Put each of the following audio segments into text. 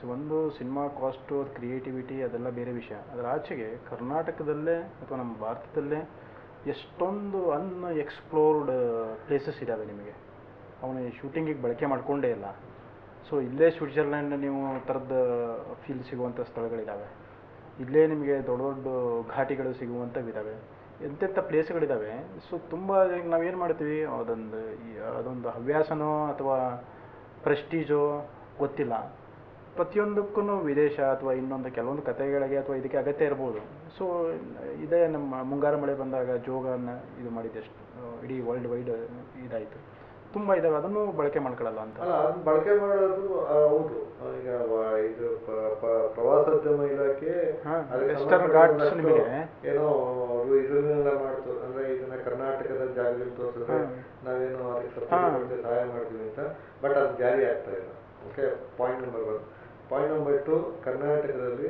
So, ಒಂದು cinema cost creativity ಅದೆಲ್ಲ ಬೇರೆ ವಿಷಯ. ಅದರ ಆಚೆಗೆ ಕರ್ನಾಟಕದಲ್ಲೇ ಅಥವಾ ನಮ್ಮ ಭಾರತದಲ್ಲೇ ಎಷ್ಟೊಂದು ಅನ್ ಎಕ್ಸ್ಪ್ಲೋರ್ಡ್ ಪ್ಲೇಸಸ್ ಇದ್ದಾವೆ ನಿಮಗೆ ಅವನ ಶೂಟಿಂಗಿಗೆ ಬಳಕೆ ಮಾಡಿಕೊಂಡೇ ಇಲ್ಲ. ಸೊ ಇಲ್ಲೇ ಸ್ವಿಟ್ಜರ್ಲ್ಯಾಂಡ್ ನೀವು ಥರದ ಫೀಲ್ ಸಿಗುವಂಥ ಸ್ಥಳಗಳಿದ್ದಾವೆ ಇಲ್ಲೇ ನಿಮಗೆ ದೊಡ್ಡ ದೊಡ್ಡ ಘಾಟಿಗಳು ಸಿಗುವಂಥವಿದ್ದಾವೆ ಎಂತೆಂಥ ಪ್ಲೇಸ್ಗಳಿದ್ದಾವೆ ಸೊ ತುಂಬ ನಾವೇನು ಮಾಡ್ತೀವಿ? ಅದೊಂದು ಈ, ಅದೊಂದು ಹವ್ಯಾಸನೋ ಅಥವಾ ಪ್ರೆಸ್ಟೀಜೋ ಗೊತ್ತಿಲ್ಲ. ಪ್ರತಿಯೊಂದಕ್ಕೂ ವಿದೇಶ ಅಥವಾ ಇನ್ನೊಂದು ಕೆಲವೊಂದು ಕತೆಗಳಿಗೆ ಅಥವಾ ಇದಕ್ಕೆ ಅಗತ್ಯ ಇರ್ಬೋದು. ಸೊ ಇದೇ ನಮ್ಮ ಮುಂಗಾರು ಮಳೆ ಬಂದಾಗ ಜೋಗನ ಇದು ಮಾಡಿದ್ದೆಷ್ಟು ಇಡೀ ವರ್ಲ್ಡ್ ವೈಡ್ ಇದಾಯಿತು. ತುಂಬ ಇದಾವೆ. ಅದನ್ನು ಬಳಕೆ ಮಾಡ್ಕೊಳ್ಳಲ್ಲ ಅಂತ. ಅಲ್ಲ ಅದನ್ನ ಬಳಕೆ ಮಾಡೋದು ಹೌದು. ಈಗ ಇದು ಪ್ರವಾಸೋದ್ಯಮ ಇಲಾಖೆ ವೆಸ್ಟರ್ನ್ Ghats ನಿಮಗೆ ಏನೋ ಅವರು ಇದನ್ನೆಲ್ಲ ಮಾಡ್ತು. ಅಂದ್ರೆ ಇದನ್ನ ಕರ್ನಾಟಕದ ಜಾಗದಲ್ಲಿ ತೋರಿಸಿದ್ರೆ ನಾವೇನು ಅದಕ್ಕೆ. ಸಹಾಯ ಮಾಡ್ತೀವಿ ಅಂತ. ಬಟ್ ಅದು ಜಾರಿ ಆಗ್ತಾ ಇಲ್ಲ. Okay point number one point number two ಕರ್ನಾಟಕದಲ್ಲಿ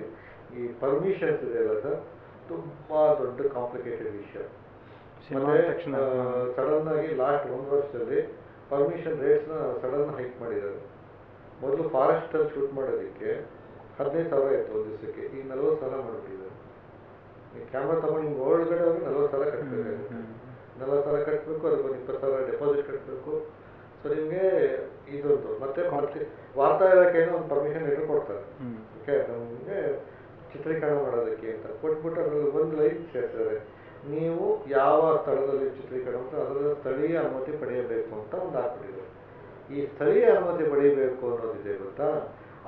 ಈ ಪರ್ಮಿಷನ್ಸ್ ಇದೆಯಲ್ಲ ಸರ್ ತುಂಬಾ ದೊಡ್ಡ ಕಾಂಪ್ಲಿಕೇಟೆಡ್ ವಿಷಯ. ತಕ್ಷಣ. ಸಡನ್ ಆಗಿ ಲಾಸ್ಟ್ ಒಂದು ವರ್ಷದಲ್ಲಿ ಪರ್ಮಿಷನ್ ರೇಟ್ಸ್ನ ಸಡನ್ ಹೈಕ್ ಮಾಡಿದ್ದಾರೆ. ಮೊದಲು ಫಾರೆಸ್ಟ್ ಅಲ್ಲಿ ಶೂಟ್ ಮಾಡೋದಕ್ಕೆ ಹದಿನೈದು ಸಾವಿರ ಇತ್ತು ಒಂದು ದಿವಸಕ್ಕೆ. ಈಗ ನಲ್ವತ್ತು ಸಾವಿರ ಮಾಡಿಬಿಟ್ಟಿದ್ದಾರೆ. ಈ ಕ್ಯಾಮ್ರಾ ತಗೊಂಡು ಹಿಂಗೆ ಒಳಗಡೆ ಹೋಗಿ ನಲ್ವತ್ತು ಸಾವಿರ ಕಟ್ಟಬೇಕಾಗುತ್ತೆ ನಲ್ವತ್ತು ಸಾವಿರ ಕಟ್ಟಬೇಕು ಅದಕ್ಕೊಂದು ಇಪ್ಪತ್ತು ಸಾವಿರ ಡೆಪಾಸಿಟ್ ಕಟ್ಟಬೇಕು ಸೊ ನಿಮಗೆ ಇದೊಂದು ಮತ್ತೆ ವಾರ್ತಾ ಇಲಾಖೆಯನ್ನು ಒಂದು ಪರ್ಮಿಷನ್ ಇಟ್ಟು ಕೊಡ್ತಾರೆ. ಓಕೆ ನಿಮಗೆ ಚಿತ್ರೀಕರಣ ಮಾಡೋದಕ್ಕೆ ಅಂತ. ಕೊಟ್ಬಿಟ್ಟು ಅದರಲ್ಲಿ ಒಂದು ಲೈನ್ ಸೇರ್ತಾರೆ. ನೀವು ಯಾವ ಸ್ಥಳದಲ್ಲಿ ಚಿತ್ರೀಕರಣ ಅಂತ ಅದರ ಸ್ಥಳೀಯ ಅನುಮತಿ ಪಡೆಯಬೇಕು ಅಂತ ಒಂದು ಹಾಕ್ಬಿಟ್ಟಿದೆ ಈ ಸ್ಥಳೀಯ ಅನುಮತಿ ಪಡೆಯಬೇಕು ಅನ್ನೋದಿದೆ ಗೊತ್ತಾ?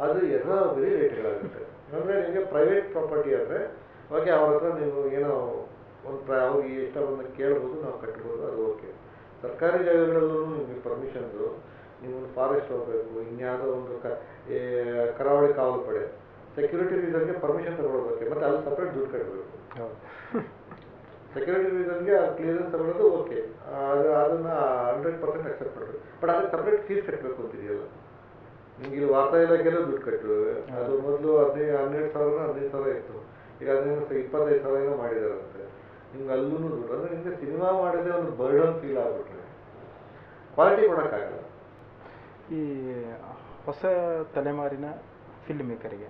ಅದು ಎಲ್ಲ ಬರೀ ರೇಟ್ಗಳಾಗುತ್ತೆ ಅಂದರೆ ನಿಮಗೆ ಪ್ರೈವೇಟ್ ಪ್ರಾಪರ್ಟಿ ಆದರೆ ಓಕೆ ಅವ್ರ ಹತ್ರ ನೀವು ಏನೋ ಒಂದು ಪ್ರ ಅವ್ರಿಗೆ ಇಷ್ಟ ಬಂದ ಕೇಳ್ಬೋದು ನಾವು ಕಟ್ಬೋದು. ಸರ್ಕಾರಿ ಜಾಗಗಳಲ್ಲೂ ನಿಮಗೆ ಪರ್ಮಿಷನ್ಸು ನೀವು ಫಾರೆಸ್ಟ್ ಹೋಗಬೇಕು ಇನ್ಯಾವುದೋ ಒಂದು ಕ ಕರಾವಳಿ ಕಾವಲು ಪಡೆ ಸೆಕ್ಯೂರಿಟಿ ರೀಸನ್ಗೆ ಪರ್ಮಿಷನ್ ತಗೊಳ್ಬೇಕು ಮತ್ತೆ ಅಲ್ಲಿ ಸಪ್ರೇಟ್ ದುಡ್ಡು ಕಟ್ಟಬೇಕು ಸೆಕ್ಯೂರಿಟಿ ರೀಸನ್ಗೆ ಆ ಕ್ಲಿಯರೆನ್ಸ್ ತಗೊಳ್ಳೋದು ಓಕೆ ಅದು ಅದನ್ನ ಹಂಡ್ರೆಡ್ ಪರ್ಸೆಂಟ್ ಅಕ್ಸೆಪ್ಟ್ ಮಾಡಬೇಕು. ಬಟ್ ಅದಕ್ಕೆ ಸಪ್ರೇಟ್ ಫೀಸ್ ಕಟ್ಟಬೇಕು ಅಂತಿದೆಯಲ್ಲ. ನಿಮ್ಗೆ ಇಲ್ಲಿ ವಾರ್ತಾ ಇಲಾಖೆಲ್ಲೂ ದುಡ್ಡು ಕಟ್ಟಲು ಅದು ಮೊದಲು ಹದಿನೈದು ಹನ್ನೆರಡು ಸಾವಿರ ಹದಿನೈದು ಸಾವಿರ ಇತ್ತು. ಈಗ ಹದಿನೈದು ಇಪ್ಪತ್ತೈದು ಸಾವಿರ ಏನೋ ಮಾಡಿದಾರಂತೆ ನಿಮ್ಗೆ ಅಲ್ಲೂ ದುಡ್ಡು ಅಂದ್ರೆ ನಿಮಗೆ ಸಿನಿಮಾ ಮಾಡಿದ್ರೆ ಒಂದು ಬರ್ಡನ್ ಫೀಲ್ ಆಗ್ಬಿಟ್ರೆ ಕ್ವಾಲಿಟಿ ಕೊಡೋಕ್ಕಾಗಲ್ಲ ಈ ಹೊಸ ತಲೆಮಾರಿನ ಫಿಲ್ಮ್ ಮೇಕರಿಗೆ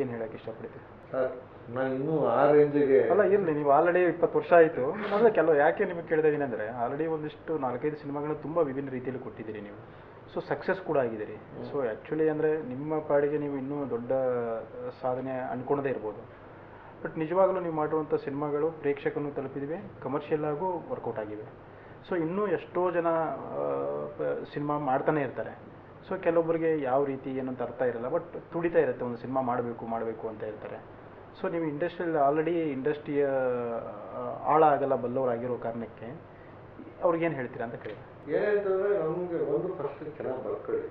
ಏನು ಹೇಳಕ್ಕೆ ಇಷ್ಟಪಡ್ತೀವಿ ಸರ್ ನಾನು ಇನ್ನೂ ಆ ರೇಂಜಿಗೆ ಅಲ್ಲ ಇರಲಿ ನೀವು ಆಲ್ರೆಡಿ ಇಪ್ಪತ್ತು ವರ್ಷ ಆಯಿತು. ಅಂದರೆ ಕೆಲವು ಯಾಕೆ ನಿಮಗೆ ಕೇಳ್ತಾ ಇದ್ದೀನಿ ಅಂದರೆ ಆಲ್ರೆಡಿ ಒಂದಿಷ್ಟು ನಾಲ್ಕೈದು ಸಿನಿಮಾಗಳನ್ನ ತುಂಬ ವಿಭಿನ್ನ ರೀತಿಯಲ್ಲಿ ಕೊಟ್ಟಿದ್ದೀರಿ ನೀವು. ಸೊ ಸಕ್ಸಸ್ ಕೂಡ ಆಗಿದ್ದೀರಿ. ಸೊ ಆ್ಯಕ್ಚುಲಿ ಅಂದರೆ ನಿಮ್ಮ ಪಾಡಿಗೆ ನೀವು ಇನ್ನೂ ದೊಡ್ಡ ಸಾಧನೆ ಅಂದ್ಕೊಳದೇ ಇರ್ಬೋದು. ಬಟ್ ನಿಜವಾಗಲೂ ನೀವು ಮಾಡುವಂಥ ಸಿನಿಮಾಗಳು ಪ್ರೇಕ್ಷಕರನ್ನು ತಲುಪಿದಿವೆ ಕಮರ್ಷಿಯಲ್ ಆಗು ವರ್ಕೌಟ್ ಆಗಿವೆ. ಸೊ ಇನ್ನೂ ಎಷ್ಟೋ ಜನ ಸಿನಿಮಾ ಮಾಡ್ತಾನೆ ಇರ್ತಾರೆ. ಸೊ ಕೆಲವೊಬ್ಬರಿಗೆ ಯಾವ ರೀತಿ ಏನಂತ ಅರ್ಥ ಇರಲ್ಲ, ಬಟ್ ತುಡಿತಾ ಇರುತ್ತೆ ಒಂದು ಸಿನಿಮಾ ಮಾಡಬೇಕು ಮಾಡಬೇಕು ಅಂತ ಇರ್ತಾರೆ ಸೊ ನೀವು ಇಂಡಸ್ಟ್ರಿಯಲ್ಲಿ ಆಲ್ರೆಡಿ ಇಂಡಸ್ಟ್ರಿಯ ಆಳ ಆಗಲ್ಲ ಬಲ್ಲವರಾಗಿರೋ ಕಾರಣಕ್ಕೆ ಅವ್ರಿಗೇನು ಹೇಳ್ತೀರಾ ಅಂತ ಕೇಳಿ ಏನಂತಂದರೆ ನಮಗೆ ಒಂದು ಫಸ್ಟ್ ಚೆನ್ನಾಗಿ ಬರ್ಕೊಳ್ಳಿ.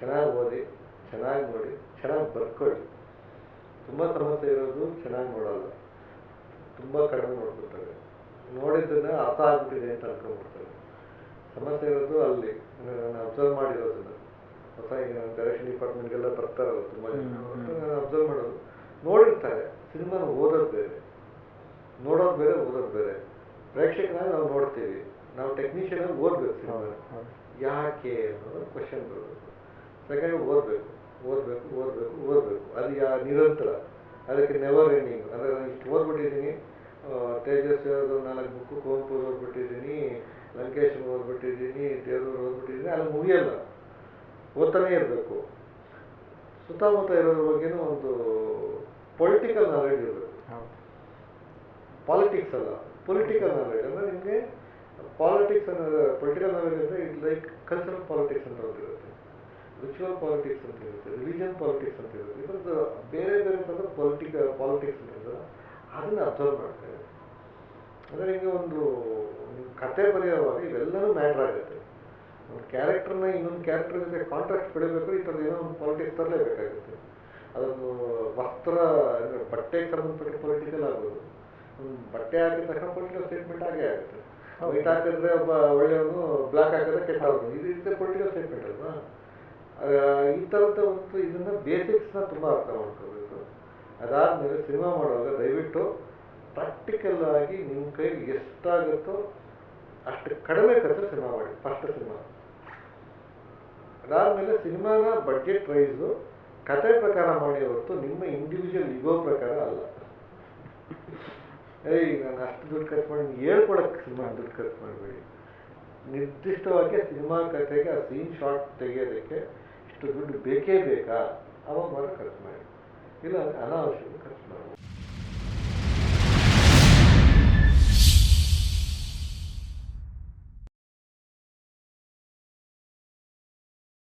ಚೆನ್ನಾಗಿ ಓದಿ, ಚೆನ್ನಾಗಿ ನೋಡಿ, ಚೆನ್ನಾಗಿ ಬರ್ಕೊಳ್ಳಿ. ತುಂಬ ಸಮಸ್ಯೆ ಇರೋದು ಚೆನ್ನಾಗಿ ನೋಡಲ್ಲ. ತುಂಬ ಕಡಿಮೆ ನೋಡ್ಬಿಡ್ತಾರೆ ನೋಡಿದ್ದನ್ನ ಅರ್ಥ ಆಗ್ಬಿಟ್ಟಿದೆ ಅಂತ ಅನ್ಕೊಂಡ್ಬಿಡ್ತಾರೆ. ಸಮಸ್ಯೆ ಇರೋದು ಅಲ್ಲಿ ನಾನು ಅಬ್ಸರ್ವ್ ಮಾಡಿರೋದನ್ನ ಹೊಸ ಈಗ ಡೈರೆಕ್ಷನ್ ಡಿಪಾರ್ಟ್ಮೆಂಟ್ಗೆಲ್ಲ ಬರ್ತಾರಲ್ಲ ತುಂಬ. ನಾನು ಅಬ್ಸರ್ವ್ ಮಾಡೋದು. ನೋಡಿರ್ತಾರೆ. ಸಿನಿಮಾನ ಓದೋದು ಬೇರೆ. ನೋಡೋದು ಬೇರೆ ಓದೋದು ಬೇರೆ. ಪ್ರೇಕ್ಷಕನಾಗಿ ನಾವು ನೋಡ್ತೀವಿ. ನಾವು ಟೆಕ್ನಿಷಿಯನ್ ಆಗಿ ಓದ್ಬೇಕು ಸಿನಿಮಾ ಯಾಕೆ ಅನ್ನೋದು ಕ್ವಶನ್ ಬರಬೇಕು ಸೆಕೆಂಡ್ ಓದಬೇಕು. ಓದಬೇಕು ಓದಬೇಕು ಓದಬೇಕು. ಅದು ಯಾ ನಿರಂತರ ಅದಕ್ಕೆ ನೆವರ್ ಎಂಡಿಂಗ್ ಅಂದರೆ ನಾನು ಇಷ್ಟು ಓದ್ಬಿಟ್ಟಿದ್ದೀನಿ. ತೇಜಸ್ ಅವ್ರದ್ದು ನಾಲ್ಕು ಬುಕ್ಕು ಕುವೆಂಪು ಓದ್ಬಿಟ್ಟಿದ್ದೀನಿ ಲಂಕೇಶ್ ಓದ್ಬಿಟ್ಟಿದ್ದೀನಿ ದೇವರು ಓದ್ಬಿಟ್ಟಿದ್ದೀನಿ. ಅಲ್ಲಿ ಮುಗಿಯಲ್ಲ ಓದ್ತಾನೇ ಇರಬೇಕು. ಸುತ್ತಮುತ್ತ ಇರೋದ್ರ ಬಗ್ಗೆನೂ ಒಂದು ಪೊಲಿಟಿಕಲ್ ನಾಲೆಡ್ಜ್ ಇರಬೇಕು. ಪಾಲಿಟಿಕ್ಸ್ ಅಲ್ಲ. ಪೊಲಿಟಿಕಲ್ ನಾಲೆಡ್ಜ್ ಅಂದರೆ ನಿಮಗೆ ಪಾಲಿಟಿಕ್ಸ್ ಅನ್ನೋದು ಪೊಲಿಟಿಕಲ್ ನಾಲೆಡ್ಜ್ ಅಂದರೆ ಇಟ್ ಲೈಕ್ ಕಲ್ಚರಲ್ ಪಾಲಿಟಿಕ್ಸ್ ಅಂತ ಒಂದಿರುತ್ತೆ. ರಿಚುವಲ್ ಪಾಲಿಟಿಕ್ಸ್ ಅಂತ ಇರುತ್ತೆ ರಿಲಿಜನ್ ಪಾಲಿಟಿಕ್ಸ್ ಅಂತ ಇರುತ್ತೆ. ಇದರದ್ದು ಬೇರೆ ಬೇರೆ ಅಂತಂದ್ರೆ ಪೊಲಿಟಿಕ ಪಾಲಿಟಿಕ್ಸ್ ಅಂತ ಇರ್ತದೆ ಅದನ್ನ ಅಬ್ಸರ್ವ್ ಮಾಡ್ತಾರೆ. ಅಂದರೆ ಈಗ ಒಂದು ಕತೆ ಬರೆಯುವಾಗ ಇವೆಲ್ಲನೂ ಮ್ಯಾಟ್ರ್ ಆಗುತ್ತೆ. ಒಂದು ಕ್ಯಾರೆಕ್ಟರ್ನ ಇನ್ನೊಂದು ಕ್ಯಾರೆಕ್ಟರ್ ಜೊತೆ ಕಾಂಟ್ರಾಕ್ಟ್ ಬೆಳಿಬೇಕು ಈ ಥರದ ಏನೋ ಒಂದು ಪಾಲಿಟಿಕ್ಸ್ ತರಲೇಬೇಕಾಗುತ್ತೆ. ಅದೊಂದು ವಸ್ತ್ರ ಅಂದರೆ ಬಟ್ಟೆಗೆ ಸಂಬಂಧಪಟ್ಟ ಪೊಲಿಟಿಕಲ್ ಆಗ್ಬೋದು. ಒಂದು ಬಟ್ಟೆ ಹಾಕಿದ ತಕ್ಷಣ ಪೊಲಿಟಿಕಲ್ ಸ್ಟೇಟ್ಮೆಂಟ್ ಆಗೇ ಆಗುತ್ತೆ. ವೈಟ್ ಹಾಕಿದ್ರೆ ಒಬ್ಬ ಒಳ್ಳೆಯವನು ಬ್ಲ್ಯಾಕ್ ಹಾಕಿದ್ರೆ ಆಗೋದು ಇದು ರೀತಿ ಪೊಲಿಟಿಕಲ್ ಸ್ಟೇಟ್ಮೆಂಟ್ ಅಲ್ವಾ? ಈ ಥರದ ಒಂದು ಇದನ್ನ ಬೇಸಿಕ್ಸ್ನ ತುಂಬ ಅರ್ಥ ಮಾಡ್ಕೋಬೇಕು. ಅದಾದಮೇಲೆ ಸಿನಿಮಾ ಮಾಡುವಾಗ ದಯವಿಟ್ಟು ಪ್ರಾಕ್ಟಿಕಲ್ ಆಗಿ ನಿಮ್ಮ ಕೈಗೆ ಎಷ್ಟಾಗುತ್ತೋ ಅಷ್ಟು ಕಡಿಮೆ ಖರ್ಚು ಸಿನಿಮಾ ಮಾಡಿ ಫಸ್ಟ್ ಸಿನಿಮಾ ಅದಾದಮೇಲೆ ಸಿನಿಮಾನ ಬಡ್ಜೆಟ್ ವೈಸು ಕತೆ ಪ್ರಕಾರ ಮಾಡಿ ಹೊರತು ನಿಮ್ಮ ಇಂಡಿವಿಜುವಲ್ ಇಗೋ ಪ್ರಕಾರ ಅಲ್ಲ. ಏಯ್, ನಾನು ಅಷ್ಟು ದುಡ್ಡು ಖರ್ಚು ಮಾಡಿ ಹೇಳ್ಕೊಳಕ್ಕೆ ಸಿನಿಮಾ ದುಡ್ಡು ಖರ್ಚು ಮಾಡಬೇಡಿ. ನಿರ್ದಿಷ್ಟವಾಗಿ ಸಿನಿಮಾ ಕತೆಗೆ ಆ ಸೀನ್ ಶಾಟ್ ತೆಗೆಯೋದಕ್ಕೆ ಇಷ್ಟು ದುಡ್ಡು ಬೇಕೇ ಬೇಕಾ? ಅವಾಗ ಮಾತ್ರ ಖರ್ಚು ಮಾಡಿ. ಇಲ್ಲ ಅನಾವಶ್ಯಕ ಖರ್ಚು ಮಾಡಿ.